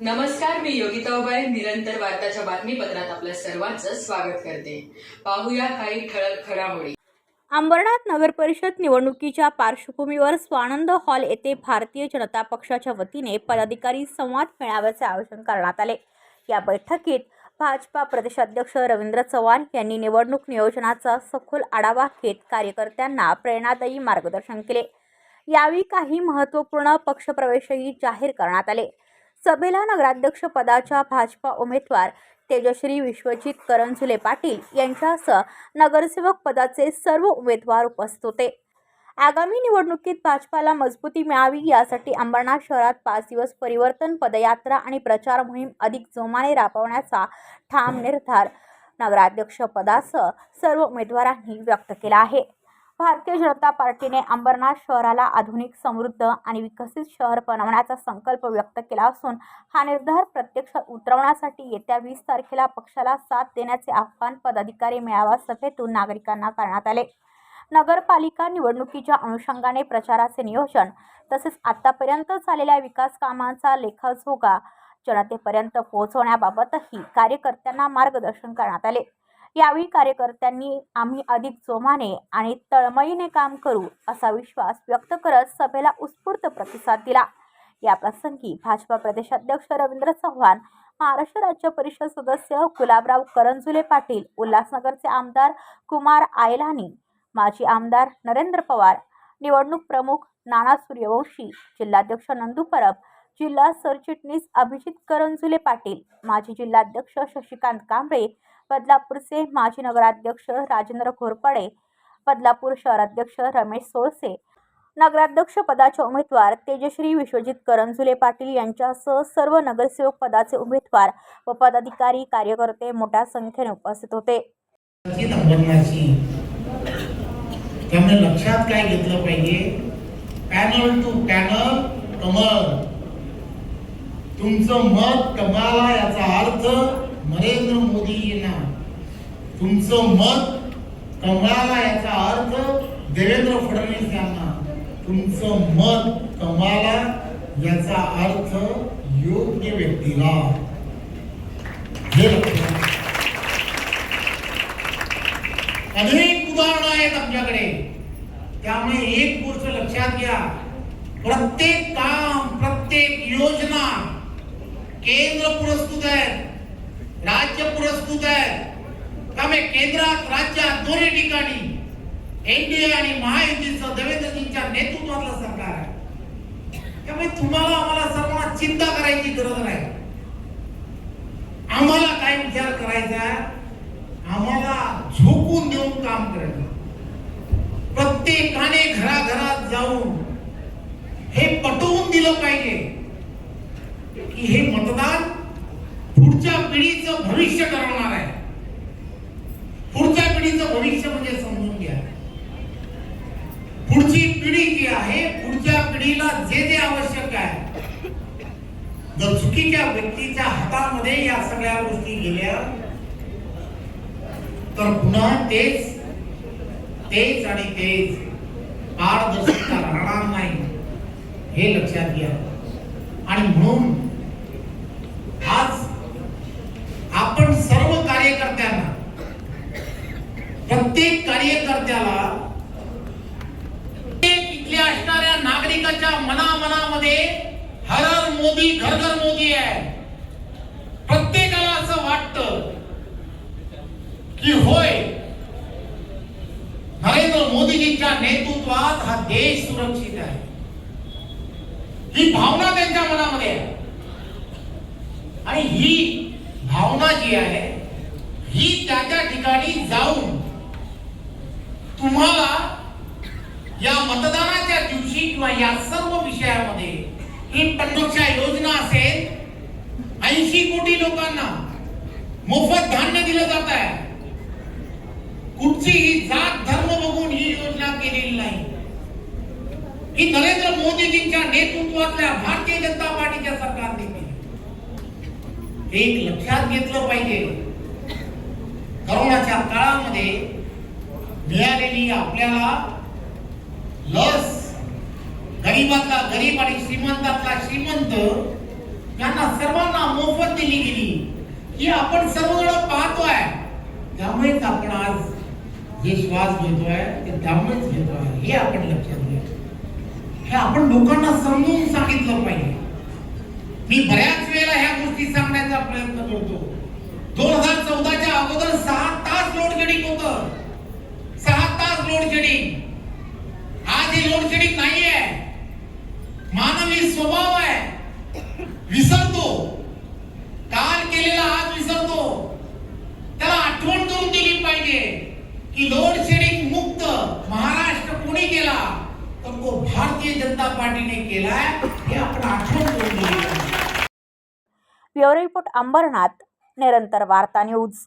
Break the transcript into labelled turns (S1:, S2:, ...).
S1: नमस्कार मी योगिता उबाळे निरंतर वार्ताच्या बातमीपत्रात आपल्या सर्वांचं स्वागत करते. पाहूया काही ठळक घडामोडी.
S2: अंबरनाथ नगर परिषद निवडणुकीच्या पार्श्वभूमीवर स्वानंद हॉल येथे भारतीय जनता पक्षाच्या वतीने पदाधिकारी संवाद मेळाव्याचे आयोजन करण्यात आले. या बैठकीत भाजपा प्रदेशाध्यक्ष रवींद्र चव्हाण यांनी निवडणूक नियोजनाचा सखोल आढावा घेत कार्यकर्त्यांना प्रेरणादायी मार्गदर्शन केले. यावेळी काही महत्त्वपूर्ण पक्षप्रवेशही जाहीर करण्यात आले. सभेला नगराध्यक्ष पदाच्या भाजपा उमेदवार तेजश्री विश्वजित करंजुले पाटील यांच्यासह नगरसेवक पदाचे सर्व उमेदवार उपस्थित होते. आगामी निवडणुकीत भाजपाला मजबूती मिळावी यासाठी अंबरनाथ शहरात पाच दिवस परिवर्तन पदयात्रा आणि प्रचार मोहीम अधिक जोमाने राबवण्याचा ठाम निर्धार नगराध्यक्ष पदासह सर्व उमेदवारांनी व्यक्त केला आहे. भारतीय जनता पार्टीने अंबरनाथ शहराला आधुनिक समृद्ध आणि विकसित शहर बनवण्याचा संकल्प व्यक्त केला असून हा निर्धार प्रत्यक्षात उतरवण्यासाठी येत्या वीस तारखेला पक्षाला साथ देण्याचे आव्हान पदाधिकारी मेळावा सभेतून नागरिकांना करण्यात आले. नगरपालिका निवडणुकीच्या अनुषंगाने प्रचाराचे नियोजन तसेच आतापर्यंत झालेल्या विकास कामांचा लेखाजोगा जनतेपर्यंत पोहोचवण्याबाबतही कार्यकर्त्यांना मार्गदर्शन करण्यात आले. यावेळी कार्यकर्त्यांनी आम्ही अधिक जोमाने आणि तळमळीने काम करू असा विश्वास व्यक्त करत सभेला उत्स्फूर्त प्रतिसाद दिला. या प्रसंगी भाजपा प्रदेशाध्यक्ष रवींद्र चव्हाण महाराष्ट्र राज्य परिषद सदस्य गुलाबराव करंजुले पाटील उल्हासनगरचे आमदार कुमार आयलानी माजी आमदार नरेंद्र पवार निवडणूक प्रमुख नाना सूर्यवंशी जिल्हाध्यक्ष नंदू परब जिल्हा सरचिटणीस अभिजित करंजुले पाटील माजी जिल्हाध्यक्ष शशिकांत कांबळे बदलापूरचे माजी नगराध्यक्ष राजेंद्र घोरपडे बदलापूर शहराध्यक्ष रमेश सोळसे नगराध्यक्ष पदाचे उमेदवार तेजश्री विश्वजित करंजुले पाटील यांच्यासह सर्व नगरसेवक पदाचे उमेदवार व पदाधिकारी कार्यकर्ते मोठ्या संख्येने उपस्थित होते.
S3: त्यामुळे लक्षात काय घेतलं पाहिजे? पॅनल टू पॅनल कमल. तुमचं मत कमाला याचा अर्थ नरेंद्र मोदी तुमचं मत कमळाला याचा अर्थ देवेंद्र फडणवीस यांना. तुमचं मत कमाला याचा अर्थ योग्य व्यक्तीला. अनेक उदाहरणं आहेत आमच्याकडे त्यामुळे एक गोष्ट लक्षात घ्या. प्रत्येक काम प्रत्येक योजना केंद्र पुरस्कृत आहेत राज्य पुरस्कृत आहेत. त्यामुळे केंद्रात राज्यात दोन्ही ठिकाणी एनडीए आणि महायुतीचं देवेंद्रजींच्या नेतृत्वातलं सरकार आहे. त्यामुळे तुम्हाला आम्हाला सर्वांना चिंता करायची गरज नाही. आम्हाला काय विचार करायचा आम्हाला झोकून देऊन काम करायचं. प्रत्येकाने घराघरात जाऊन हे पटवून दिलं पाहिजे की हे मतदान पुढच्या पिढीचं भविष्य करणार आहे. भविष्य म्हणजे समजून घ्या. पुढची पिढी जी आहे पुढच्या पिढीला जे जे आवश्यक आहे जर चुकीच्या व्यक्तीच्या हातामध्ये या सगळ्या गोष्टी गेल्या तर पुन्हा तेच तेच आणि तेच पारदर्शकता राहणार नाही हे लक्षात घ्या. आणि म्हणून आज आपण सर्व कार्यकर्त्यांना प्रत्येक कार्यकर्त्याला प्रत्येक इथल्या असणाऱ्या नागरिकाच्या मनामनामध्ये हर हर मोदी घर घर मोदी आहे. प्रत्येकाला असं वाटतं की होय नरेंद्र मोदीजींच्या नेतृत्वात हा देश सुरक्षित आहे. ही भावना त्यांच्या मनामध्ये आहे. आणि ही भावना जी आहे ही त्याच्या ठिकाणी जाऊन तुम्हाला या मतदानाच्या दिवशी किंवा या सर्व विषयामध्ये ही पन्नासच्या योजना असेल ऐंशी कोटी लोकांना मोफत धान्य दिलं जात आहे. कुठचीही जात धर्म बघून ही योजना केलेली नाही. ही नरेंद्र मोदीजींच्या नेतृत्वातल्या भारतीय जनता पार्टीच्या सरकारने केली. एक लक्षात घेतलं पाहिजे. करोनाच्या काळामध्ये मिळालेली आपल्याला लस. गरीबातला गरीब आणि श्रीमंतातला श्रीमंत यांना सर्वांना मोफत दिली गेली. ही आपण सर्वजण पाहतोय. त्यामुळेच आपण आज जे श्वास घेतोय ते त्यामुळेच घेतोय. हे आपण लक्षात घ्या. हे आपण लोकांना समजून सांगितलं पाहिजे. मी बऱ्याच वेळेला ह्या गोष्टी सांगण्याचा प्रयत्न करतो. दोन हजार चौदाच्या अगोदर सहा तास लोड होतं. लोड शेडिंग आज ही लोड शेडिंग नाहीये मानवी स्वभाव आहे. विसरतो. काल केलेला आज विसरतो. त्याला आठवण करून दिली पाहिजे की लोड शेडिंग मुक्त महाराष्ट्र कोणी केला? तर तो भारतीय जनता पार्टीने केलाय. हे आपण आठवण करून दिली पाहिजे.
S2: ब्युरो रिपोर्ट अंबरनाथ निरंतर वार्ता न्यूज.